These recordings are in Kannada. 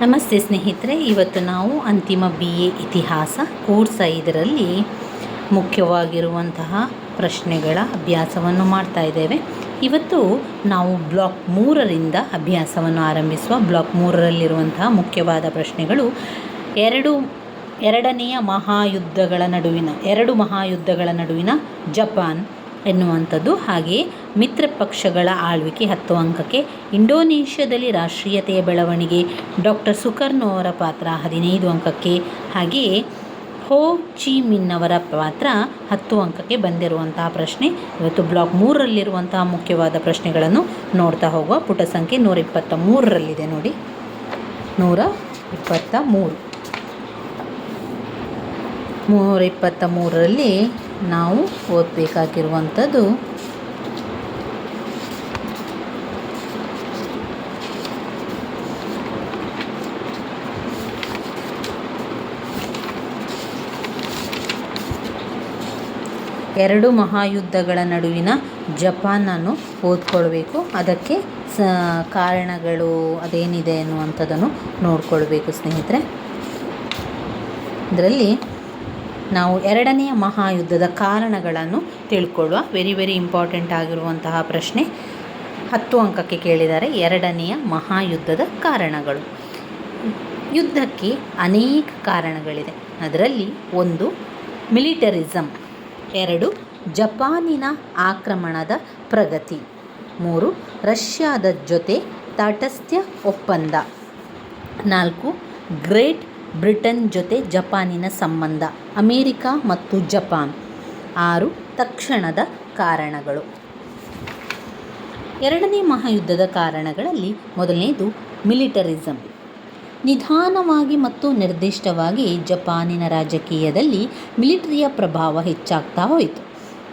ನಮಸ್ತೆ ಸ್ನೇಹಿತರೆ, ಇವತ್ತು ನಾವು ಅಂತಿಮ ಬಿ ಎ ಇತಿಹಾಸ ಕೋರ್ಸ್ ಐದರಲ್ಲಿ ಮುಖ್ಯವಾಗಿರುವಂತಹ ಪ್ರಶ್ನೆಗಳ ಅಭ್ಯಾಸವನ್ನು ಮಾಡ್ತಾ ಇದ್ದೇವೆ. ಇವತ್ತು ನಾವು ಬ್ಲಾಕ್ ಮೂರರಿಂದ ಅಭ್ಯಾಸವನ್ನು ಆರಂಭಿಸುವ, ಬ್ಲಾಕ್ ಮೂರರಲ್ಲಿರುವಂತಹ ಮುಖ್ಯವಾದ ಪ್ರಶ್ನೆಗಳು ಎರಡು, ಎರಡನೆಯ ಮಹಾಯುದ್ಧಗಳ ನಡುವಿನ, ಎರಡು ಮಹಾಯುದ್ಧಗಳ ನಡುವಿನ ಜಪಾನ್ ಎನ್ನುವಂಥದ್ದು, ಹಾಗೆಯೇ ಮಿತ್ರ ಪಕ್ಷಗಳ ಆಳ್ವಿಕೆ ಹತ್ತು ಅಂಕಕ್ಕೆ ಇಂಡೋನೇಷ್ಯಾದಲ್ಲಿ ರಾಷ್ಟ್ರೀಯತೆಯ ಬೆಳವಣಿಗೆ. ಡಾಕ್ಟರ್ ಸುಕರ್ನೋ ಅವರ ಪಾತ್ರ ಹದಿನೈದು ಅಂಕಕ್ಕೆ. ಹಾಗೆಯೇ ಹೋ ಚಿ ಮಿನ್ ಅವರ ಪಾತ್ರ ಹತ್ತು ಅಂಕಕ್ಕೆ ಬಂದಿರುವಂತಹ ಪ್ರಶ್ನೆ. ಇವತ್ತು ಬ್ಲಾಕ್ ಮೂರರಲ್ಲಿರುವಂತಹ ಮುಖ್ಯವಾದ ಪ್ರಶ್ನೆಗಳನ್ನು ನೋಡ್ತಾ ಹೋಗುವ ಪುಟ ಸಂಖ್ಯೆ ನೂರ ಇಪ್ಪತ್ತ ಮೂರರಲ್ಲಿದೆ ನೋಡಿ. ನೂರ ಇಪ್ಪತ್ತ ಮೂರು. ನೂರ ಇಪ್ಪತ್ತ ಮೂರರಲ್ಲಿ ನಾವು ಓದಬೇಕಾಗಿರುವಂಥದ್ದು ಎರಡು ಮಹಾಯುದ್ಧಗಳ ನಡುವಿನ ಜಪಾನನ್ನು ಓದ್ಕೊಳ್ಬೇಕು ಅದಕ್ಕೆ ಸ, ಕಾರಣಗಳು ಅದೇನಿದೆ ಅನ್ನುವಂಥದ್ದನ್ನು ನೋಡ್ಕೊಳ್ಬೇಕು ಸ್ನೇಹಿತರೆ. ಇದರಲ್ಲಿ ನಾವು ಎರಡನೆಯ ಮಹಾಯುದ್ಧದ ಕಾರಣಗಳನ್ನು ತಿಳ್ಕೊಳ್ಳುವ ವೆರಿ ವೆರಿ ಇಂಪಾರ್ಟೆಂಟ್ ಆಗಿರುವಂತಹ ಪ್ರಶ್ನೆ ಹತ್ತು ಅಂಕಕ್ಕೆ ಕೇಳಿದ್ದಾರೆ. ಎರಡನೆಯ ಮಹಾಯುದ್ಧದ ಕಾರಣಗಳು. ಯುದ್ಧಕ್ಕೆ ಅನೇಕ ಕಾರಣಗಳಿದೆ. ಅದರಲ್ಲಿ ಒಂದು ಮಿಲಿಟರಿಸಮ್ ಎರಡು, ಜಪಾನಿನ ಆಕ್ರಮಣದ ಪ್ರಗತಿ. ಮೂರು, ರಷ್ಯಾದ ಜೊತೆ ತಾಟಸ್ಥ್ಯ ಒಪ್ಪಂದ. ನಾಲ್ಕು, ಗ್ರೇಟ್ ಬ್ರಿಟನ್ ಜೊತೆ ಜಪಾನಿನ ಸಂಬಂಧ, ಅಮೇರಿಕ ಮತ್ತು ಜಪಾನ್. ಆರು, ತಕ್ಷಣದ ಕಾರಣಗಳು. ಎರಡನೇ ಮಹಾಯುದ್ಧದ ಕಾರಣಗಳಲ್ಲಿ ಮೊದಲನೇದು ಮಿಲಿಟರಿಸಮ್ ನಿಧಾನವಾಗಿ ಮತ್ತು ನಿರ್ದಿಷ್ಟವಾಗಿ ಜಪಾನಿನ ರಾಜಕೀಯದಲ್ಲಿ ಮಿಲಿಟರಿಯ ಪ್ರಭಾವ ಹೆಚ್ಚಾಗ್ತಾ ಹೋಯಿತು.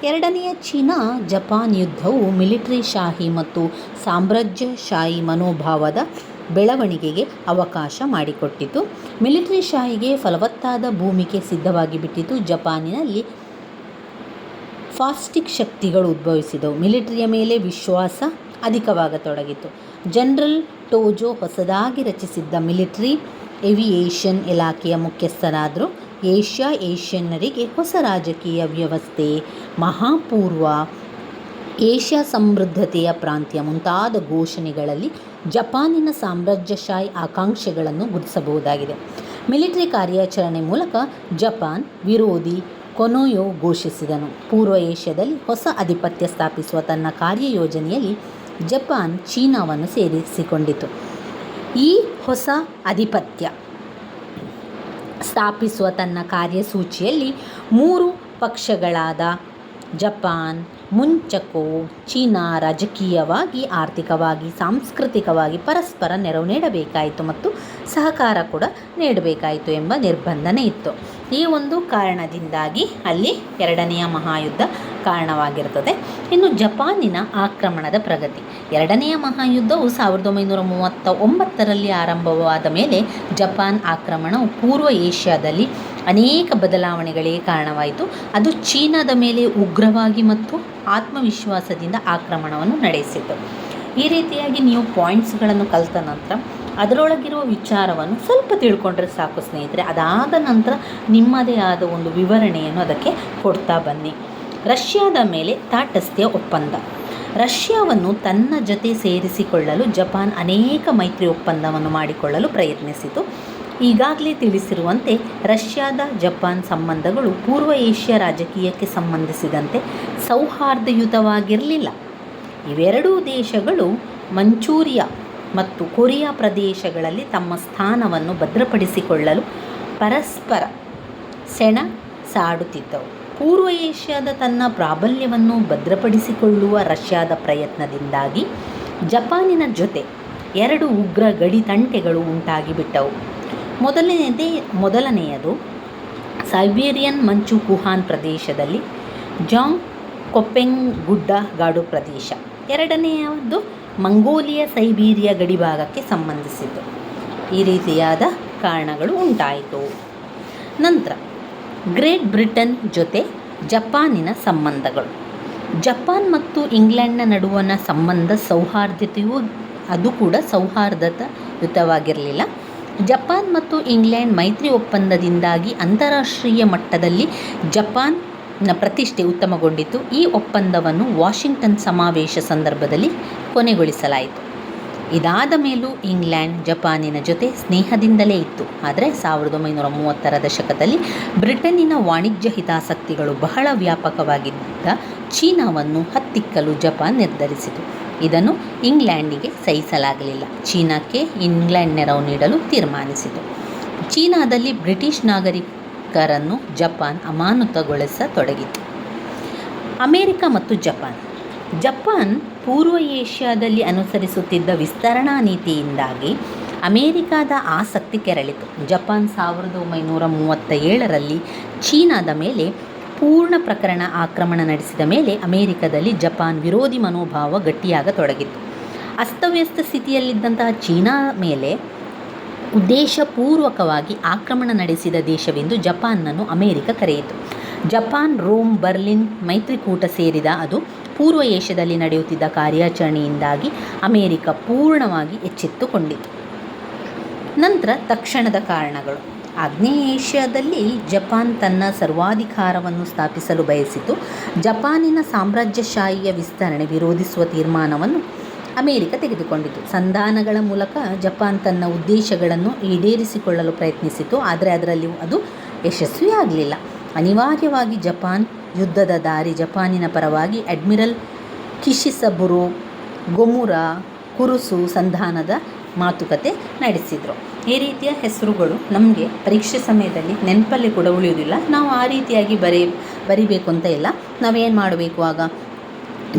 ಎರಡನೆಯ ಚೀನಾ ಜಪಾನ್ ಯುದ್ಧವು ಮಿಲಿಟರಿ ಶಾಹಿ ಮತ್ತು ಸಾಮ್ರಾಜ್ಯಶಾಹಿ ಮನೋಭಾವದ ಬೆಳವಣಿಗೆಗೆ ಅವಕಾಶ ಮಾಡಿಕೊಟ್ಟಿತು. ಮಿಲಿಟರಿ ಶಾಹಿಗೆ ಫಲವತ್ತಾದ ಭೂಮಿಕೆ ಸಿದ್ಧವಾಗಿ ಬಿಟ್ಟಿತು. ಜಪಾನಿನಲ್ಲಿ ಫಾಸ್ಟಿಕ್ ಶಕ್ತಿಗಳು ಉದ್ಭವಿಸಿದವು. ಮಿಲಿಟರಿಯ ಮೇಲೆ ವಿಶ್ವಾಸ ಅಧಿಕವಾಗತೊಡಗಿತು. ಜನರಲ್ ಟೋಜೋ ಹೊಸದಾಗಿ ರಚಿಸಿದ್ದ ಮಿಲಿಟರಿ ಏವಿಯೇಷನ್ ಇಲಾಖೆಯ ಮುಖ್ಯಸ್ಥರಾದರು ಏಷ್ಯಾ ಏಷ್ಯನ್ನರಿಗೆ ಹೊಸ ರಾಜಕೀಯ ವ್ಯವಸ್ಥೆ, ಮಹಾಪೂರ್ವ ಏಷ್ಯಾ ಸಮೃದ್ಧತೆಯ ಪ್ರಾಂತ್ಯ ಮುಂತಾದ ಘೋಷಣೆಗಳಲ್ಲಿ ಜಪಾನಿನ ಸಾಮ್ರಾಜ್ಯಶಾಹಿ ಆಕಾಂಕ್ಷೆಗಳನ್ನು ಗುರುತಿಸಬಹುದಾಗಿದೆ. ಮಿಲಿಟರಿ ಕಾರ್ಯಾಚರಣೆ ಮೂಲಕ ಜಪಾನ್ ವಿರೋಧಿ ಕೊನೊಯೋ ಘೋಷಿಸಿದನು. ಪೂರ್ವ ಏಷ್ಯಾದಲ್ಲಿ ಹೊಸ ಆಧಿಪತ್ಯ ಸ್ಥಾಪಿಸುವ ತನ್ನ ಕಾರ್ಯಯೋಜನೆಯಲ್ಲಿ ಜಪಾನ್ ಚೀನಾವನ್ನು ಸೇರಿಸಿಕೊಂಡಿತು. ಈ ಹೊಸ ಆಧಿಪತ್ಯ ಸ್ಥಾಪಿಸುವ ತನ್ನ ಕಾರ್ಯಸೂಚಿಯಲ್ಲಿ ಮೂರು ಪಕ್ಷಗಳಾದ ಜಪಾನ್, ಮುಂಚಕೋ, ಚೀನಾ ರಾಜಕೀಯವಾಗಿ, ಆರ್ಥಿಕವಾಗಿ, ಸಾಂಸ್ಕೃತಿಕವಾಗಿ ಪರಸ್ಪರ ನೆರವು ನೀಡಬೇಕಾಯಿತು ಮತ್ತು ಸಹಕಾರ ಕೂಡ ನೀಡಬೇಕಾಯಿತು ಎಂಬ ನಿರ್ಬಂಧನೆ ಇತ್ತು. ಈ ಒಂದು ಕಾರಣದಿಂದಾಗಿ ಅಲ್ಲಿ ಎರಡನೆಯ ಮಹಾಯುದ್ಧ ಕಾರಣವಾಗಿರ್ತದೆ ಇನ್ನು ಜಪಾನಿನ ಆಕ್ರಮಣದ ಪ್ರಗತಿ. ಎರಡನೆಯ ಮಹಾಯುದ್ಧವು ಸಾವಿರದ ಒಂಬೈನೂರ ಮೂವತ್ತ ಒಂಬತ್ತರಲ್ಲಿ ಆರಂಭವಾದ ಮೇಲೆ ಜಪಾನ್ ಆಕ್ರಮಣವು ಪೂರ್ವ ಏಷ್ಯಾದಲ್ಲಿ ಅನೇಕ ಬದಲಾವಣೆಗಳಿಗೆ ಕಾರಣವಾಯಿತು. ಅದು ಚೀನಾದ ಮೇಲೆ ಉಗ್ರವಾಗಿ ಮತ್ತು ಆತ್ಮವಿಶ್ವಾಸದಿಂದ ಆಕ್ರಮಣವನ್ನು ನಡೆಸಿತು. ಈ ರೀತಿಯಾಗಿ ನೀವು ಪಾಯಿಂಟ್ಸ್ಗಳನ್ನು ಕಲಿತ ನಂತರ ಅದರೊಳಗಿರುವ ವಿಚಾರವನ್ನು ಸ್ವಲ್ಪ ತಿಳ್ಕೊಂಡ್ರೆ ಸಾಕು ಸ್ನೇಹಿತರೆ. ಅದಾದ ನಂತರ ನಿಮ್ಮದೇ ಆದ ಒಂದು ವಿವರಣೆಯನ್ನು ಅದಕ್ಕೆ ಕೊಡ್ತಾ ಬನ್ನಿ. ರಷ್ಯಾದ ಮೇಲೆ ತಾಟಸ್ಥ್ಯ ಒಪ್ಪಂದ. ರಷ್ಯಾವನ್ನು ತನ್ನ ಜೊತೆ ಸೇರಿಸಿಕೊಳ್ಳಲು ಜಪಾನ್ ಅನೇಕ ಮೈತ್ರಿ ಒಪ್ಪಂದವನ್ನು ಮಾಡಿಕೊಳ್ಳಲು ಪ್ರಯತ್ನಿಸಿತು. ಈಗಾಗಲೇ ತಿಳಿಸಿರುವಂತೆ, ರಷ್ಯಾದ ಜಪಾನ್ ಸಂಬಂಧಗಳು ಪೂರ್ವ ಏಷ್ಯಾ ರಾಜಕೀಯಕ್ಕೆ ಸಂಬಂಧಿಸಿದಂತೆ ಸೌಹಾರ್ದಯುತವಾಗಿರಲಿಲ್ಲ. ಇವೆರಡೂ ದೇಶಗಳು ಮಂಚೂರಿಯಾ ಮತ್ತು ಕೊರಿಯಾ ಪ್ರದೇಶಗಳಲ್ಲಿ ತಮ್ಮ ಸ್ಥಾನವನ್ನು ಭದ್ರಪಡಿಸಿಕೊಳ್ಳಲು ಪರಸ್ಪರ ಸೆಣ ಸಾಡುತ್ತಿದ್ದವು ಪೂರ್ವ ಏಷ್ಯಾದ ತನ್ನ ಪ್ರಾಬಲ್ಯವನ್ನು ಭದ್ರಪಡಿಸಿಕೊಳ್ಳುವ ರಷ್ಯಾದ ಪ್ರಯತ್ನದಿಂದಾಗಿ ಜಪಾನಿನ ಜೊತೆ ಎರಡು ಉಗ್ರ ಗಡಿ ತಂಟೆಗಳು ಉಂಟಾಗಿಬಿಟ್ಟವು. ಮೊದಲನೆಯದೇ ಮೊದಲನೆಯದು ಸೈಬೇರಿಯನ್ ಮಂಚು ಕುಹಾನ್ ಪ್ರದೇಶದಲ್ಲಿ ಜಾಂಗ್ ಕೊಪ್ಪೆಂಗ್ ಗುಡ್ಡ ಗಾಡು ಪ್ರದೇಶ. ಎರಡನೆಯದು ಮಂಗೋಲಿಯ ಸೈಬೀರಿಯ ಗಡಿಭಾಗಕ್ಕೆ ಸಂಬಂಧಿಸಿತು ಈ ರೀತಿಯಾದ ಕಾರಣಗಳು ಉಂಟಾಯಿತು. ನಂತರ ಗ್ರೇಟ್ ಬ್ರಿಟನ್ ಜೊತೆ ಜಪಾನಿನ ಸಂಬಂಧಗಳು. ಜಪಾನ್ ಮತ್ತು ಇಂಗ್ಲೆಂಡ್ನ ನಡುವಣ ಸಂಬಂಧ ಸೌಹಾರ್ದತೆಯು, ಅದು ಕೂಡ ಸೌಹಾರ್ದತಯುತವಾಗಿರಲಿಲ್ಲ ಜಪಾನ್ ಮತ್ತು ಇಂಗ್ಲೆಂಡ್ ಮೈತ್ರಿ ಒಪ್ಪಂದದಿಂದಾಗಿ ಅಂತಾರಾಷ್ಟ್ರೀಯ ಮಟ್ಟದಲ್ಲಿ ಜಪಾನ್ನ ಪ್ರತಿಷ್ಠೆ ಉತ್ತಮಗೊಂಡಿತು. ಈ ಒಪ್ಪಂದವನ್ನು ವಾಷಿಂಗ್ಟನ್ ಸಮಾವೇಶ ಸಂದರ್ಭದಲ್ಲಿ ಕೊನೆಗೊಳಿಸಲಾಯಿತು. ಇದಾದ ಮೇಲೂ ಇಂಗ್ಲೆಂಡ್ ಜಪಾನಿನ ಜೊತೆ ಸ್ನೇಹದಿಂದಲೇ ಇತ್ತು. ಆದರೆ ಸಾವಿರದ ಒಂಬೈನೂರ ಮೂವತ್ತರ ದಶಕದಲ್ಲಿ ಬ್ರಿಟನ್ನಿನ ವಾಣಿಜ್ಯ ಹಿತಾಸಕ್ತಿಗಳು ಬಹಳ ವ್ಯಾಪಕವಾಗಿದ್ದ ಚೀನಾವನ್ನು ಹತ್ತಿಕ್ಕಲು ಜಪಾನ್ ನಿರ್ಧರಿಸಿತು. ಇದನ್ನು ಇಂಗ್ಲೆಂಡಿಗೆ ಸಹಿಸಲಾಗಲಿಲ್ಲ. ಚೀನಾಕ್ಕೆ ಇಂಗ್ಲೆಂಡ್ ನೆರವು ನೀಡಲು ತೀರ್ಮಾನಿಸಿತು. ಚೀನಾದಲ್ಲಿ ಬ್ರಿಟಿಷ್ ನಾಗರಿಕರನ್ನು ಜಪಾನ್ ಅಮಾನತುಗೊಳಿಸತೊಡಗಿತು. ಅಮೇರಿಕ ಮತ್ತು ಜಪಾನ್. ಜಪಾನ್ ಪೂರ್ವ ಏಷ್ಯಾದಲ್ಲಿ ಅನುಸರಿಸುತ್ತಿದ್ದ ವಿಸ್ತರಣಾ ನೀತಿಯಿಂದಾಗಿ ಅಮೇರಿಕಾದ ಆಸಕ್ತಿ ಕೆರಳಿತು. ಜಪಾನ್ ಸಾವಿರದ ಒಂಬೈನೂರ ಮೂವತ್ತ ಏಳರಲ್ಲಿ ಚೀನಾದ ಮೇಲೆ ಪೂರ್ಣ ಪ್ರಕರಣ ಆಕ್ರಮಣ ನಡೆಸಿದ ಮೇಲೆ ಅಮೇರಿಕದಲ್ಲಿ ಜಪಾನ್ ವಿರೋಧಿ ಮನೋಭಾವ ಗಟ್ಟಿಯಾಗತೊಡಗಿತು ಅಸ್ತವ್ಯಸ್ತ ಸ್ಥಿತಿಯಲ್ಲಿದ್ದಂತಹ ಚೀನಾ ಮೇಲೆ ಉದ್ದೇಶಪೂರ್ವಕವಾಗಿ ಆಕ್ರಮಣ ನಡೆಸಿದ ದೇಶವೆಂದು ಜಪಾನ್ನನ್ನು ಅಮೇರಿಕ ಕರೆಯಿತು. ಜಪಾನ್, ರೋಮ್, ಬರ್ಲಿನ್ ಮೈತ್ರಿಕೂಟ ಸೇರಿದ ಅದು ಪೂರ್ವ ಏಷ್ಯಾದಲ್ಲಿ ನಡೆಯುತ್ತಿದ್ದ ಕಾರ್ಯಾಚರಣೆಯಿಂದಾಗಿ ಅಮೇರಿಕ ಪೂರ್ಣವಾಗಿ ಎಚ್ಚೆತ್ತುಕೊಂಡಿತು. ನಂತರ ತಕ್ಷಣದ ಕಾರಣಗಳು. ಆಗ್ನೇಯ ಏಷ್ಯಾದಲ್ಲಿ ಜಪಾನ್ ತನ್ನ ಸರ್ವಾಧಿಕಾರವನ್ನು ಸ್ಥಾಪಿಸಲು ಬಯಸಿತು. ಜಪಾನಿನ ಸಾಮ್ರಾಜ್ಯಶಾಹಿಯ ವಿಸ್ತರಣೆ ವಿರೋಧಿಸುವ ತೀರ್ಮಾನವನ್ನು ಅಮೇರಿಕ ತೆಗೆದುಕೊಂಡಿತು. ಸಂಧಾನಗಳ ಮೂಲಕ ಜಪಾನ್ ತನ್ನ ಉದ್ದೇಶಗಳನ್ನು ಈಡೇರಿಸಿಕೊಳ್ಳಲು ಪ್ರಯತ್ನಿಸಿತು. ಆದರೆ ಅದರಲ್ಲಿ ಅದು ಯಶಸ್ವಿಯಾಗಲಿಲ್ಲ. ಅನಿವಾರ್ಯವಾಗಿ ಜಪಾನ್ ಯುದ್ಧದ ದಾರಿ ಜಪಾನಿನ ಪರವಾಗಿ ಅಡ್ಮಿರಲ್ ಕಿಶಿಸಬುರು ಗೊಮುರಾ ಕುರುಸು ಸಂಧಾನದ ಮಾತುಕತೆ ನಡೆಸಿದರು. ಈ ರೀತಿಯ ಹೆಸರುಗಳು ನಮಗೆ ಪರೀಕ್ಷೆ ಸಮಯದಲ್ಲಿ ನೆನಪಲ್ಲಿ ಕೂಡ ಉಳಿಯೋದಿಲ್ಲ ನಾವು ಆ ರೀತಿಯಾಗಿ ಬರೀ ಬರಿಬೇಕು ಅಂತ ಇಲ್ಲ. ನಾವೇನು ಮಾಡಬೇಕು ಆಗ?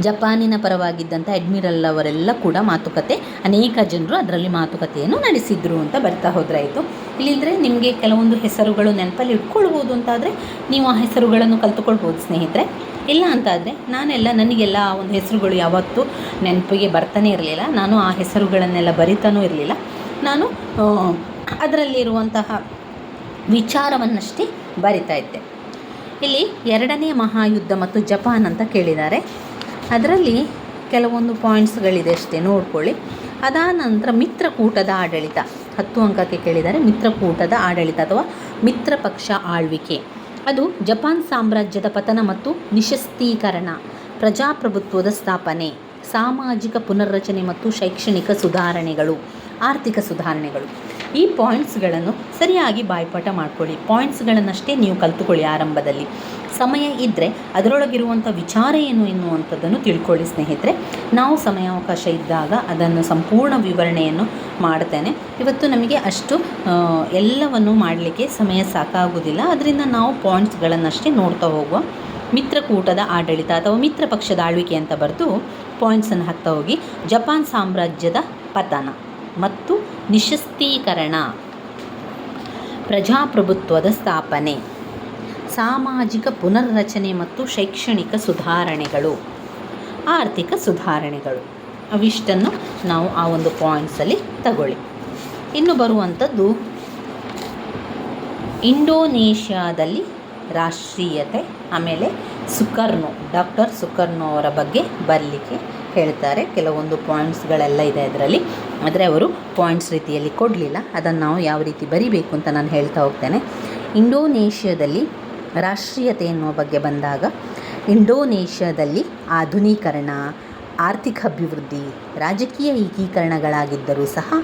ಜಪಾನಿನ ಪರವಾಗಿದ್ದಂಥ ಅಡ್ಮಿರಲ್ ಅವರೆಲ್ಲ ಕೂಡ ಮಾತುಕತೆ, ಅನೇಕ ಜನರು ಅದರಲ್ಲಿ ಮಾತುಕತೆಯನ್ನು ನಡೆಸಿದ್ರು ಅಂತ ಬರ್ತಾ ಹೋದ್ರಾಯಿತು. ಇಲ್ಲಿದ್ರೆ ನಿಮಗೆ ಕೆಲವೊಂದು ಹೆಸರುಗಳು ನೆನಪಲ್ಲಿ ಇಟ್ಕೊಳ್ಬೋದು ಅಂತಾದರೆ ನೀವು ಆ ಹೆಸರುಗಳನ್ನು ಕಲ್ತುಕೊಳ್ಬೋದು ಸ್ನೇಹಿತರೆ. ಇಲ್ಲ ಅಂತಾದರೆ ನಾನೆಲ್ಲ ನನಗೆಲ್ಲ ಆ ಒಂದು ಹೆಸರುಗಳು ಯಾವತ್ತೂ ನೆನಪಿಗೆ ಬರ್ತಾನೆ ಇರಲಿಲ್ಲ. ನಾನು ಆ ಹೆಸರುಗಳನ್ನೆಲ್ಲ ಬರಿತಾನೂ ಇರಲಿಲ್ಲ. ನಾನು ಅದರಲ್ಲಿರುವಂತಹ ವಿಚಾರವನ್ನಷ್ಟೇ ಬರಿತಾ ಇದ್ದೆ. ಇಲ್ಲಿ ಎರಡನೇ ಮಹಾಯುದ್ಧ ಮತ್ತು ಜಪಾನ್ ಅಂತ ಕೇಳಿದ್ದಾರೆ. ಅದರಲ್ಲಿ ಕೆಲವೊಂದು ಪಾಯಿಂಟ್ಸ್ಗಳಿದೆ ಅಷ್ಟೇ, ನೋಡ್ಕೊಳ್ಳಿ. ಅದಾದ ನಂತರ ಮಿತ್ರಕೂಟದ ಆಡಳಿತ. ಹತ್ತು ಅಂಕಕ್ಕೆ ಕೇಳಿದರೆ ಮಿತ್ರಕೂಟದ ಆಡಳಿತ ಅಥವಾ ಮಿತ್ರ ಪಕ್ಷ ಆಳ್ವಿಕೆ. ಅದು ಜಪಾನ್ ಸಾಮ್ರಾಜ್ಯದ ಪತನ ಮತ್ತು ನಿಶಸ್ತೀಕರಣ, ಪ್ರಜಾಪ್ರಭುತ್ವದ ಸ್ಥಾಪನೆ, ಸಾಮಾಜಿಕ ಪುನರ್ರಚನೆ ಮತ್ತು ಶೈಕ್ಷಣಿಕ ಸುಧಾರಣೆಗಳು, ಆರ್ಥಿಕ ಸುಧಾರಣೆಗಳು. ಈ ಪಾಯಿಂಟ್ಸ್ಗಳನ್ನು ಸರಿಯಾಗಿ ಬಾಯ್ಪಾಠ ಮಾಡ್ಕೊಳ್ಳಿ. ಪಾಯಿಂಟ್ಸ್ಗಳನ್ನಷ್ಟೇ ನೀವು ಕಲ್ತುಕೊಳ್ಳಿ ಆರಂಭದಲ್ಲಿ. ಸಮಯ ಇದ್ದರೆ ಅದರೊಳಗಿರುವಂಥ ವಿಚಾರ ಏನು ಎನ್ನುವಂಥದ್ದನ್ನು ತಿಳ್ಕೊಳ್ಳಿ ಸ್ನೇಹಿತರೆ. ನಾವು ಸಮಯಾವಕಾಶ ಇದ್ದಾಗ ಅದನ್ನು ಸಂಪೂರ್ಣ ವಿವರಣೆಯನ್ನು ಮಾಡ್ತೇನೆ. ಇವತ್ತು ನಮಗೆ ಅಷ್ಟು ಎಲ್ಲವನ್ನು ಮಾಡಲಿಕ್ಕೆ ಸಮಯ ಸಾಕಾಗುವುದಿಲ್ಲ. ಅದರಿಂದ ನಾವು ಪಾಯಿಂಟ್ಸ್ಗಳನ್ನಷ್ಟೇ ನೋಡ್ತಾ ಹೋಗುವ ಮಿತ್ರಕೂಟದ ಆಡಳಿತ ಅಥವಾ ಮಿತ್ರ ಪಕ್ಷದ ಆಳ್ವಿಕೆ ಅಂತ ಬರೆದು ಪಾಯಿಂಟ್ಸನ್ನು ಹಾಕ್ತಾ ಹೋಗಿ ಜಪಾನ್ ಸಾಮ್ರಾಜ್ಯದ ಪತನ. ಮತ್ತು ನಿಶಸ್ತೀಕರಣ. ಪ್ರಜಾಪ್ರಭುತ್ವದ ಸ್ಥಾಪನೆ. ಸಾಮಾಜಿಕ ಪುನರ್ರಚನೆ ಮತ್ತು ಶೈಕ್ಷಣಿಕ ಸುಧಾರಣೆಗಳು. ಆರ್ಥಿಕ ಸುಧಾರಣೆಗಳು. ಅವಿಷ್ಟನ್ನು ನಾವು ಆ ಒಂದು ಪಾಯಿಂಟ್ಸಲ್ಲಿ ತಗೊಳ್ಳಿ. ಇನ್ನು ಬರುವಂಥದ್ದು ಇಂಡೋನೇಷ್ಯಾದಲ್ಲಿ ರಾಷ್ಟ್ರೀಯತೆ, ಆಮೇಲೆ ಸುಕರ್ನೋ ಡಾಕ್ಟರ್ ಸುಕರ್ನೋ ಅವರ ಬಗ್ಗೆ ಬರಲಿಕ್ಕೆ ಹೇಳ್ತಾರೆ. ಕೆಲವೊಂದು ಪಾಯಿಂಟ್ಸ್ಗಳೆಲ್ಲ ಇದೆ ಅದರಲ್ಲಿ. ಆದರೆ ಅವರು ಪಾಯಿಂಟ್ಸ್ ರೀತಿಯಲ್ಲಿ ಕೊಡಲಿಲ್ಲ. ಅದನ್ನು ನಾವು ಯಾವ ರೀತಿ ಬರಿಬೇಕು ಅಂತ ನಾನು ಹೇಳ್ತಾ ಹೋಗ್ತೇನೆ. ಇಂಡೋನೇಷ್ಯಾದಲ್ಲಿ ರಾಷ್ಟ್ರೀಯತೆ ಎನ್ನುವ ಬಗ್ಗೆ ಬಂದಾಗ, ಇಂಡೋನೇಷ್ಯಾದಲ್ಲಿ ಆಧುನೀಕರಣ, ಆರ್ಥಿಕ ಅಭಿವೃದ್ಧಿ, ರಾಜಕೀಯ ಏಕೀಕರಣಗಳಾಗಿದ್ದರೂ ಸಹ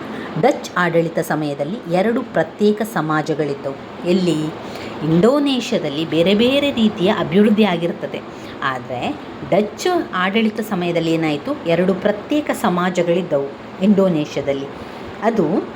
ಡಚ್ ಆಡಳಿತ ಸಮಯದಲ್ಲಿ ಎರಡು ಪ್ರತ್ಯೇಕ ಸಮಾಜಗಳಿದ್ದವು. ಎಲ್ಲಿ? ಇಂಡೋನೇಷ್ಯಾದಲ್ಲಿ ಬೇರೆ ಬೇರೆ ರೀತಿಯ ಅಭಿವೃದ್ಧಿ ಆಗಿರ್ತದೆ. ಆದರೆ ಡಚ್ ಆಡಳಿತ ಸಮಯದಲ್ಲಿ ಏನಾಯಿತು? ಎರಡು ಪ್ರತ್ಯೇಕ ಸಮಾಜಗಳಿದ್ದವು ಇಂಡೋನೇಷ್ಯಾದಲ್ಲಿ. ಅದು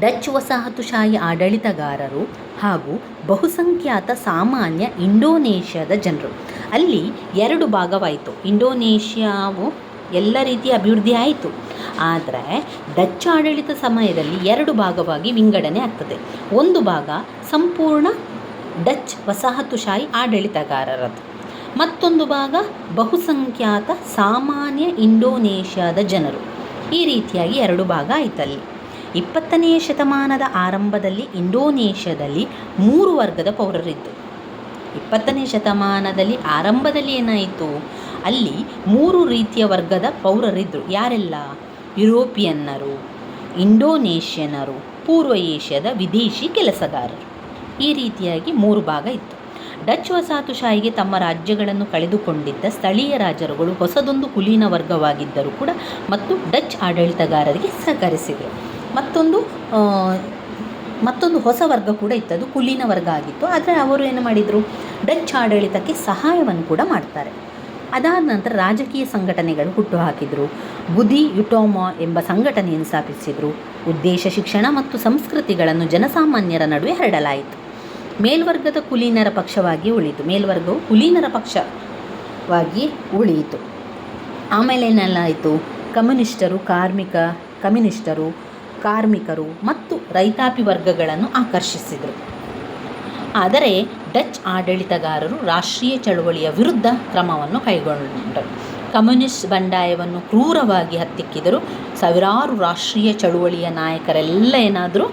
ಡಚ್ ವಸಾಹತುಶಾಹಿ ಆಡಳಿತಗಾರರು ಹಾಗೂ ಬಹುಸಂಖ್ಯಾತ ಸಾಮಾನ್ಯ ಇಂಡೋನೇಷ್ಯಾದ ಜನರು. ಅಲ್ಲಿ ಎರಡು ಭಾಗವಾಯಿತು. ಇಂಡೋನೇಷ್ಯಾವು ಎಲ್ಲ ರೀತಿಯ ಅಭಿವೃದ್ಧಿ ಆಯಿತು. ಆದರೆ ಡಚ್ ಆಡಳಿತ ಸಮಯದಲ್ಲಿ ಎರಡು ಭಾಗವಾಗಿ ವಿಂಗಡಣೆ ಆಗ್ತದೆ. ಒಂದು ಭಾಗ ಸಂಪೂರ್ಣ ಡಚ್ ವಸಾಹತುಶಾಹಿ ಆಡಳಿತಗಾರರದು ಮತ್ತೊಂದು ಭಾಗ ಬಹುಸಂಖ್ಯಾತ ಸಾಮಾನ್ಯ ಇಂಡೋನೇಷ್ಯಾದ ಜನರು. ಈ ರೀತಿಯಾಗಿ ಎರಡು ಭಾಗ ಆಯ್ತಲ್ಲಿ. ಇಪ್ಪತ್ತನೆಯ ಶತಮಾನದ ಆರಂಭದಲ್ಲಿ ಇಂಡೋನೇಷ್ಯಾದಲ್ಲಿ ಮೂರು ವರ್ಗದ ಪೌರರಿದ್ದರು ಇಪ್ಪತ್ತನೇ ಶತಮಾನದಲ್ಲಿ ಆರಂಭದಲ್ಲಿ ಏನಾಯಿತು? ಅಲ್ಲಿ ಮೂರು ರೀತಿಯ ವರ್ಗದ ಪೌರರಿದ್ದರು ಯಾರೆಲ್ಲ? ಯುರೋಪಿಯನ್ನರು, ಇಂಡೋನೇಷ್ಯನರು, ಪೂರ್ವ ಏಷ್ಯಾದ ವಿದೇಶಿ ಕೆಲಸಗಾರರು. ಈ ರೀತಿಯಾಗಿ ಮೂರು ಭಾಗ ಇತ್ತು. ಡಚ್ ವಸಾಹತುಶಾಹಿಗೆ ತಮ್ಮ ರಾಜ್ಯಗಳನ್ನು ಕಳೆದುಕೊಂಡಿದ್ದ ಸ್ಥಳೀಯ ರಾಜರುಗಳು ಹೊಸದೊಂದು ಕುಲೀನ ವರ್ಗವಾಗಿದ್ದರೂ ಕೂಡ ಮತ್ತು ಡಚ್ ಆಡಳಿತಗಾರರಿಗೆ ಸಹಕರಿಸಿದರು. ಮತ್ತೊಂದು ಮತ್ತೊಂದು ಹೊಸ ವರ್ಗ ಕೂಡ ಇತ್ತು. ಅದು ಕುಲೀನ ವರ್ಗ ಆಗಿತ್ತು. ಆದರೆ ಅವರು ಏನು ಮಾಡಿದರು? ಡಚ್ ಆಡಳಿತಕ್ಕೆ ಸಹಾಯವನ್ನು ಕೂಡ ಮಾಡ್ತಾರೆ. ಅದಾದ ನಂತರ ರಾಜಕೀಯ ಸಂಘಟನೆಗಳು ಹುಟ್ಟುಹಾಕಿದರು. ಬುದಿ ಯುಟೋಮಾ ಎಂಬ ಸಂಘಟನೆಯನ್ನು ಸ್ಥಾಪಿಸಿದರು. ಉದ್ದೇಶ ಶಿಕ್ಷಣ ಮತ್ತು ಸಂಸ್ಕೃತಿಗಳನ್ನು ಜನಸಾಮಾನ್ಯರ ನಡುವೆ ಹರಡಲಾಯಿತು. ಮೇಲ್ವರ್ಗದ ಕುಲೀನರ ಪಕ್ಷವಾಗಿ ಉಳಿಯಿತು. ಮೇಲ್ವರ್ಗವು ಕುಲೀನರ ಪಕ್ಷವಾಗಿ ಉಳಿಯಿತು. ಆಮೇಲೆ ಏನೆಲ್ಲಾಯಿತು? ಕಮ್ಯುನಿಸ್ಟರು ಕಾರ್ಮಿಕ ಕಮ್ಯುನಿಸ್ಟರು ಕಾರ್ಮಿಕರು ಮತ್ತು ರೈತಾಪಿ ವರ್ಗಗಳನ್ನು ಆಕರ್ಷಿಸಿದರು. ಆದರೆ ಡಚ್ ಆಡಳಿತಗಾರರು ರಾಷ್ಟ್ರೀಯ ಚಳುವಳಿಯ ವಿರುದ್ಧ ಕ್ರಮವನ್ನು ಕೈಗೊಂಡರು. ಕಮ್ಯುನಿಸ್ಟ್ ಬಂಡಾಯವನ್ನು ಕ್ರೂರವಾಗಿ ಹತ್ತಿಕ್ಕಿದರು. ಸಾವಿರಾರು ರಾಷ್ಟ್ರೀಯ ಚಳುವಳಿಯ ನಾಯಕರೆಲ್ಲ ಏನಾದರೂ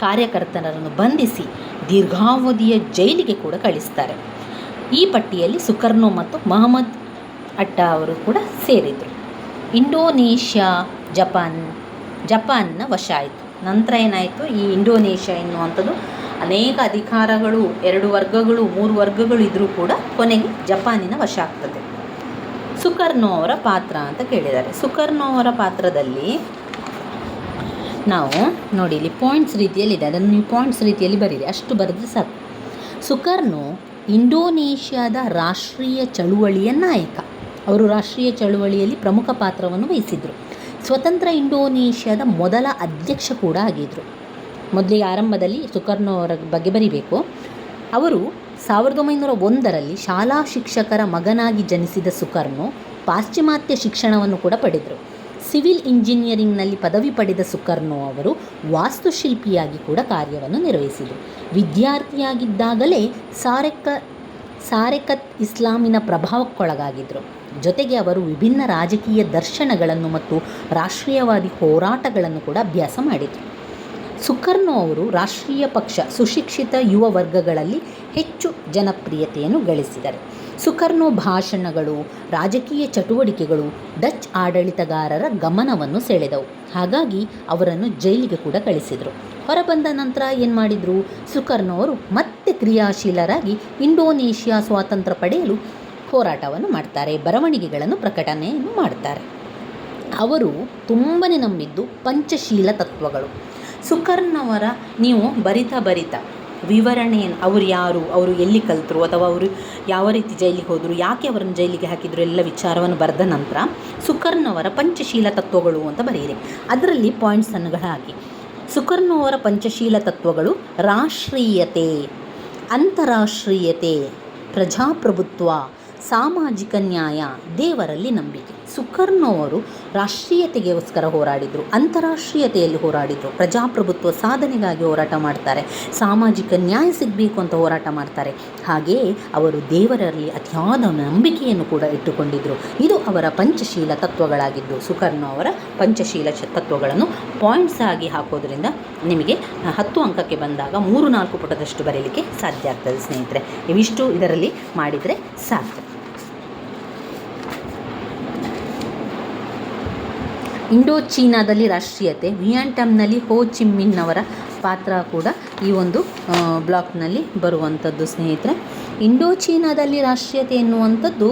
ಕಾರ್ಯಕರ್ತರನ್ನು ಬಂಧಿಸಿ ದೀರ್ಘಾವಧಿಯ ಜೈಲಿಗೆ ಕೂಡ ಕಳಿಸ್ತಾರೆ. ಈ ಪಟ್ಟಿಯಲ್ಲಿ ಸುಕರ್ನೋ ಮತ್ತು ಮಹಮ್ಮದ್ ಅಟ್ಟಾ ಅವರು ಕೂಡ ಸೇರಿದರು. ಇಂಡೋನೇಷ್ಯಾ, ಜಪಾನ್, ಜಪಾನ್ನ ವಶ ಆಯಿತು. ನಂತರ ಏನಾಯಿತು? ಈ ಇಂಡೋನೇಷ್ಯಾ ಎನ್ನುವಂಥದ್ದು ಅನೇಕ ಅಧಿಕಾರಗಳು, ಎರಡು ವರ್ಗಗಳು, ಮೂರು ವರ್ಗಗಳು ಇದ್ದರೂ ಕೂಡ ಕೊನೆಗೆ ಜಪಾನಿನ ವಶ ಆಗ್ತದೆ. ಸುಕರ್ನೋ ಅವರ ಪಾತ್ರ ಅಂತ ಕೇಳಿದ್ದಾರೆ. ಸುಕರ್ನೋ ಅವರ ಪಾತ್ರದಲ್ಲಿ ನಾವು ನೋಡಿ, ಇಲ್ಲಿ ಪಾಯಿಂಟ್ಸ್ ರೀತಿಯಲ್ಲಿದೆ. ಅದನ್ನು ನೀವು ಪಾಯಿಂಟ್ಸ್ ರೀತಿಯಲ್ಲಿ ಬರೀರಿ. ಅಷ್ಟು ಬರೆದ್ರೆ ಸಾಕು. ಸುಕರ್ನು ಇಂಡೋನೇಷ್ಯಾದ ರಾಷ್ಟ್ರೀಯ ಚಳುವಳಿಯ ನಾಯಕ. ಅವರು ರಾಷ್ಟ್ರೀಯ ಚಳುವಳಿಯಲ್ಲಿ ಪ್ರಮುಖ ಪಾತ್ರವನ್ನು ವಹಿಸಿದರು. ಸ್ವತಂತ್ರ ಇಂಡೋನೇಷ್ಯಾದ ಮೊದಲ ಅಧ್ಯಕ್ಷ ಕೂಡ ಆಗಿದ್ದರು ಮೊದಲಿಗೆ ಆರಂಭದಲ್ಲಿ ಸುಕರ್ನೋ ಅವರ ಬಗ್ಗೆ ಬರಿಬೇಕು. ಅವರು ಸಾವಿರದ ಒಂಬೈನೂರ ಒಂದರಲ್ಲಿ ಶಾಲಾ ಶಿಕ್ಷಕರ ಮಗನಾಗಿ ಜನಿಸಿದ ಸುಕರ್ನು ಪಾಶ್ಚಿಮಾತ್ಯ ಶಿಕ್ಷಣವನ್ನು ಕೂಡ ಪಡೆದರು. ಸಿವಿಲ್ ಇಂಜಿನಿಯರಿಂಗ್ನಲ್ಲಿ ಪದವಿ ಪಡೆದ ಸುಕರ್ನೋ ಅವರು ವಾಸ್ತುಶಿಲ್ಪಿಯಾಗಿ ಕೂಡ ಕಾರ್ಯವನ್ನು ನಿರ್ವಹಿಸಿದರು. ವಿದ್ಯಾರ್ಥಿಯಾಗಿದ್ದಾಗಲೇ ಸಾರೆಕ, ಸಾರೆಕತ್ ಇಸ್ಲಾಮಿನ ಪ್ರಭಾವಕ್ಕೊಳಗಾಗಿದ್ದರು. ಜೊತೆಗೆ ಅವರು ವಿಭಿನ್ನ ರಾಜಕೀಯ ದರ್ಶನಗಳನ್ನು ಮತ್ತು ರಾಷ್ಟ್ರೀಯವಾದಿ ಹೋರಾಟಗಳನ್ನು ಕೂಡ ಅಭ್ಯಾಸ ಮಾಡಿದರು. ಸುಕರ್ನೋ ಅವರು ರಾಷ್ಟ್ರೀಯ ಪಕ್ಷ ಸುಶಿಕ್ಷಿತ ಯುವ ವರ್ಗಗಳಲ್ಲಿ ಹೆಚ್ಚು ಜನಪ್ರಿಯತೆಯನ್ನು ಗಳಿಸಿದ್ದಾರೆ ಸುಕರ್ನೋ ಭಾಷಣಗಳು, ರಾಜಕೀಯ ಚಟುವಟಿಕೆಗಳು ಡಚ್ ಆಡಳಿತಗಾರರ ಗಮನವನ್ನು ಸೆಳೆದವು. ಹಾಗಾಗಿ ಅವರನ್ನು ಜೈಲಿಗೆ ಕೂಡ ಕಳಿಸಿದರು. ಹೊರಬಂದ ನಂತರ ಏನು ಮಾಡಿದರು? ಸುಕರ್ನೋ ಮತ್ತೆ ಕ್ರಿಯಾಶೀಲರಾಗಿ ಇಂಡೋನೇಷ್ಯಾ ಸ್ವಾತಂತ್ರ್ಯ ಪಡೆಯಲು ಹೋರಾಟವನ್ನು ಮಾಡ್ತಾರೆ, ಬರವಣಿಗೆಗಳನ್ನು ಪ್ರಕಟಣೆಯನ್ನು ಮಾಡ್ತಾರೆ. ಅವರು ತುಂಬನೇ ನಂಬಿದ್ದು ಪಂಚಶೀಲ ತತ್ವಗಳು. ಸುಕರ್ಣವರ ನೀವು ಬರಿತಾ ಬರಿತಾ ವಿವರಣೆಯನ್ನು ಅವರು ಯಾರು, ಅವರು ಎಲ್ಲಿ ಕಲಿತರು ಅಥವಾ ಅವರು ಯಾವ ರೀತಿ ಜೈಲಿಗೆ ಹೋದರು, ಯಾಕೆ ಅವರನ್ನು ಜೈಲಿಗೆ ಹಾಕಿದರು ಎಲ್ಲ ವಿಚಾರವನ್ನು ಬರೆದ ನಂತರ ಸುಕರ್ಣವರ ಪಂಚಶೀಲ ತತ್ವಗಳು ಅಂತ ಬರೆಯಿರಿ. ಅದರಲ್ಲಿ ಪಾಯಿಂಟ್ಸನ್ನು ಹಾಕಿ. ಸುಕರ್ಣವರ ಪಂಚಶೀಲ ತತ್ವಗಳು ರಾಷ್ಟ್ರೀಯತೆ, ಅಂತಾರಾಷ್ಟ್ರೀಯತೆ, ಪ್ರಜಾಪ್ರಭುತ್ವ, ಸಾಮಾಜಿಕ ನ್ಯಾಯ, ದೇವರಲ್ಲಿ ನಂಬಿಕೆ. ಸುಕರ್ನೋ ಅವರು ರಾಷ್ಟ್ರೀಯತೆಗೋಸ್ಕರ ಹೋರಾಡಿದರು, ಅಂತಾರಾಷ್ಟ್ರೀಯತೆಯಲ್ಲಿ ಹೋರಾಡಿದರು, ಪ್ರಜಾಪ್ರಭುತ್ವ ಸಾಧನೆಗಾಗಿ ಹೋರಾಟ ಮಾಡ್ತಾರೆ, ಸಾಮಾಜಿಕ ನ್ಯಾಯ ಸಿಗಬೇಕು ಅಂತ ಹೋರಾಟ ಮಾಡ್ತಾರೆ. ಹಾಗೆಯೇ ಅವರು ದೇವರಲ್ಲಿ ಅತಿಯಾದ ನಂಬಿಕೆಯನ್ನು ಕೂಡ ಇಟ್ಟುಕೊಂಡಿದ್ದರು ಇದು ಅವರ ಪಂಚಶೀಲ ತತ್ವಗಳಾಗಿದ್ದು ಸುಕರ್ನೋ ಅವರ ಪಂಚಶೀಲ ತತ್ವಗಳನ್ನು ಪಾಯಿಂಟ್ಸ್ ಆಗಿ ಹಾಕೋದ್ರಿಂದ ನಿಮಗೆ ಹತ್ತು ಅಂಕಕ್ಕೆ ಬಂದಾಗ ಮೂರು ನಾಲ್ಕು ಪುಟದಷ್ಟು ಬರೀಲಿಕ್ಕೆ ಸಾಧ್ಯ ಆಗ್ತದೆ ಸ್ನೇಹಿತರೆ. ಇವಿಷ್ಟು ಇದರಲ್ಲಿ ಮಾಡಿದರೆ ಸಾಕು. ಇಂಡೋ ಚೀನಾದಲ್ಲಿ ರಾಷ್ಟ್ರೀಯತೆ ವಿಯಂಟಮ್ನಲ್ಲಿ ಹೋ ಚಿಮ್ಮಿನ್ ಅವರ ಪಾತ್ರ ಕೂಡ ಈ ಒಂದು ಬ್ಲಾಕ್ನಲ್ಲಿ ಬರುವಂಥದ್ದು, ಸ್ನೇಹಿತರೆ. ಇಂಡೋ ಚೀನಾದಲ್ಲಿ ರಾಷ್ಟ್ರೀಯತೆ ಎನ್ನುವಂಥದ್ದು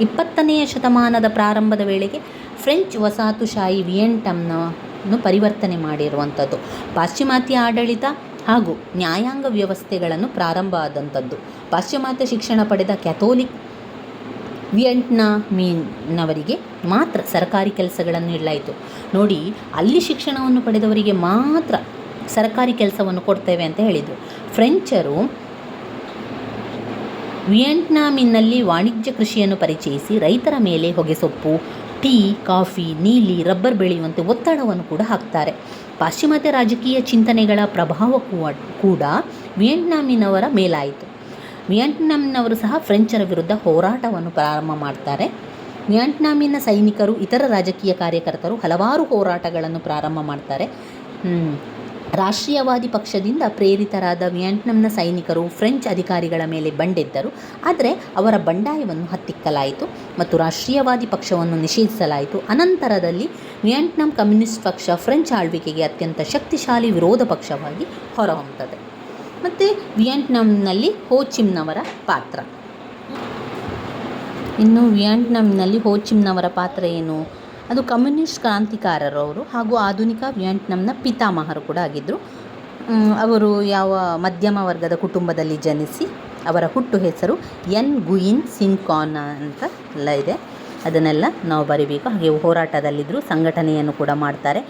ಇಪ್ಪತ್ತನೆಯ ಶತಮಾನದ ಪ್ರಾರಂಭದ ವೇಳೆಗೆ ಫ್ರೆಂಚ್ ವಸಾಹತುಶಾಹಿ ವಿಯೆಂಟಮ್ನನ್ನು ಪರಿವರ್ತನೆ ಮಾಡಿರುವಂಥದ್ದು. ಪಾಶ್ಚಿಮಾತ್ಯ ಆಡಳಿತ ಹಾಗೂ ನ್ಯಾಯಾಂಗ ವ್ಯವಸ್ಥೆಗಳನ್ನು ಪ್ರಾರಂಭ ಆದಂಥದ್ದು. ಪಾಶ್ಚಿಮಾತ್ಯ ಶಿಕ್ಷಣ ಪಡೆದ ಕ್ಯಾಥೋಲಿಕ್ ವಿಯಂಟ್ನಾಮೀನವರಿಗೆ ಮಾತ್ರ ಸರ್ಕಾರಿ ಕೆಲಸಗಳನ್ನು ನೀಡಲಾಯಿತು. ನೋಡಿ, ಅಲ್ಲಿ ಶಿಕ್ಷಣವನ್ನು ಪಡೆದವರಿಗೆ ಮಾತ್ರ ಸರ್ಕಾರಿ ಕೆಲಸವನ್ನು ಕೊಡ್ತೇವೆ ಅಂತ ಹೇಳಿದರು. ಫ್ರೆಂಚರು ವಿಯೆಟ್ನಾಮಿನಲ್ಲಿ ವಾಣಿಜ್ಯ ಕೃಷಿಯನ್ನು ಪರಿಚಯಿಸಿ ರೈತರ ಮೇಲೆ ಹೊಗೆಸೊಪ್ಪು ಟೀ, ಕಾಫಿ, ನೀಲಿ, ರಬ್ಬರ್ ಬೆಳೆಯುವಂತೆ ಒತ್ತಡವನ್ನು ಕೂಡ ಹಾಕ್ತಾರೆ. ಪಾಶ್ಚಿಮಾತ್ಯ ರಾಜಕೀಯ ಚಿಂತನೆಗಳ ಪ್ರಭಾವ ಕೂಡ ವಿಯೆಟ್ನಾಮಿನವರ ಮೇಲಾಯಿತು. ವಿಯಂಟ್ನಾಂನವರು ಸಹ ಫ್ರೆಂಚರ ವಿರುದ್ಧ ಹೋರಾಟವನ್ನು ಪ್ರಾರಂಭ ಮಾಡ್ತಾರೆ. ವಿಯಂಟ್ನಾಮಿನ ಸೈನಿಕರು, ಇತರ ರಾಜಕೀಯ ಕಾರ್ಯಕರ್ತರು ಹಲವಾರು ಹೋರಾಟಗಳನ್ನು ಪ್ರಾರಂಭ ಮಾಡ್ತಾರೆ. ರಾಷ್ಟ್ರೀಯವಾದಿ ಪಕ್ಷದಿಂದ ಪ್ರೇರಿತರಾದ ವಿಯೆಟ್ನಾಂನ ಸೈನಿಕರು ಫ್ರೆಂಚ್ ಅಧಿಕಾರಿಗಳ ಮೇಲೆ ಬಂಡೆದ್ದರು. ಆದರೆ ಅವರ ಬಂಡಾಯವನ್ನು ಹತ್ತಿಕ್ಕಲಾಯಿತು ಮತ್ತು ರಾಷ್ಟ್ರೀಯವಾದಿ ಪಕ್ಷವನ್ನು ನಿಷೇಧಿಸಲಾಯಿತು. ಅನಂತರದಲ್ಲಿ ವಿಯೆಟ್ನಾಂ ಕಮ್ಯುನಿಸ್ಟ್ ಪಕ್ಷ ಫ್ರೆಂಚ್ ಆಳ್ವಿಕೆಗೆ ಅತ್ಯಂತ ಶಕ್ತಿಶಾಲಿ ವಿರೋಧ ಪಕ್ಷವಾಗಿ ಹೊರಹೊಮ್ಮುತ್ತದೆ. ಮತ್ತು ವಿಯೆಟ್ನಾಂನಲ್ಲಿ ಹೋಚಿಮ್ನವರ ಪಾತ್ರ. ಇನ್ನು ವಿಯೆಟ್ನಾಂನಲ್ಲಿ ಹೋಚಿಮ್ನವರ ಪಾತ್ರ ಏನು? ಅದು ಕಮ್ಯುನಿಸ್ಟ್ ಕ್ರಾಂತಿಕಾರರು ಅವರು ಹಾಗೂ ಆಧುನಿಕ ವಿಯೆಟ್ನಾಂನ ಪಿತಾಮಹರು ಕೂಡ ಆಗಿದ್ದರು ಅವರು ಯಾವ ಮಧ್ಯಮ ವರ್ಗದ ಕುಟುಂಬದಲ್ಲಿ ಜನಿಸಿ ಅವರ ಹುಟ್ಟು ಹೆಸರು ಎನ್ ಗುಯಿನ್ ಸಿನ್ಕಾನ್ ಅಂತ ಎಲ್ಲ ಇದೆ. ಅದನ್ನೆಲ್ಲ ನಾವು ಬರಿಬೇಕು. ಹಾಗೆ ಹೋರಾಟದಲ್ಲಿದ್ದರೂ ಸಂಘಟನೆಯನ್ನು ಕೂಡ ಮಾಡ್ತಾರೆ.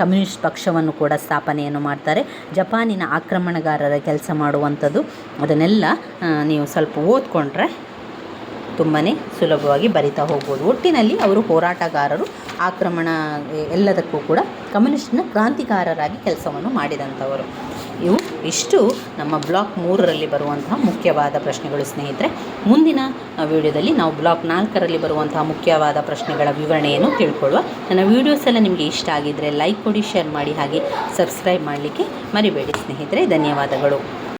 ಕಮ್ಯುನಿಸ್ಟ್ ಪಕ್ಷವನ್ನು ಕೂಡ ಸ್ಥಾಪನೆಯನ್ನು ಮಾಡ್ತಾರೆ. ಜಪಾನಿನ ಆಕ್ರಮಣಗಾರರ ಕೆಲಸ ಮಾಡುವಂಥದ್ದು ಅದನ್ನೆಲ್ಲ ನೀವು ಸ್ವಲ್ಪ ಓದ್ಕೊಂಡ್ರೆ ತುಂಬಾ ಸುಲಭವಾಗಿ ಬರಿತಾ ಹೋಗ್ಬೋದು. ಒಟ್ಟಿನಲ್ಲಿ ಅವರು ಹೋರಾಟಗಾರರು, ಆಕ್ರಮಣ, ಎಲ್ಲದಕ್ಕೂ ಕೂಡ ಕಮ್ಯುನಿಸ್ಟ್ನ ಕ್ರಾಂತಿಕಾರರಾಗಿ ಕೆಲಸವನ್ನು ಮಾಡಿದಂಥವರು. ಇವು ಇಷ್ಟು ನಮ್ಮ ಬ್ಲಾಕ್ ಮೂರರಲ್ಲಿ ಬರುವಂತಹ ಮುಖ್ಯವಾದ ಪ್ರಶ್ನೆಗಳು ಸ್ನೇಹಿತರೆ. ಮುಂದಿನ ವಿಡಿಯೋದಲ್ಲಿ ನಾವು ಬ್ಲಾಕ್ ನಾಲ್ಕರಲ್ಲಿ ಬರುವಂತಹ ಮುಖ್ಯವಾದ ಪ್ರಶ್ನೆಗಳ ವಿವರಣೆಯನ್ನು ತಿಳ್ಕೊಳ್ಳುವ. ನನ್ನ ವೀಡಿಯೋಸ್ ಎಲ್ಲ ನಿಮಗೆ ಇಷ್ಟ ಆಗಿದ್ದರೆ ಲೈಕ್ ಕೊಡಿ, ಶೇರ್ ಮಾಡಿ ಹಾಗೆ ಸಬ್ಸ್ಕ್ರೈಬ್ ಮಾಡಲಿಕ್ಕೆ ಮರಿಬೇಡಿ ಸ್ನೇಹಿತರೆ. ಧನ್ಯವಾದಗಳು.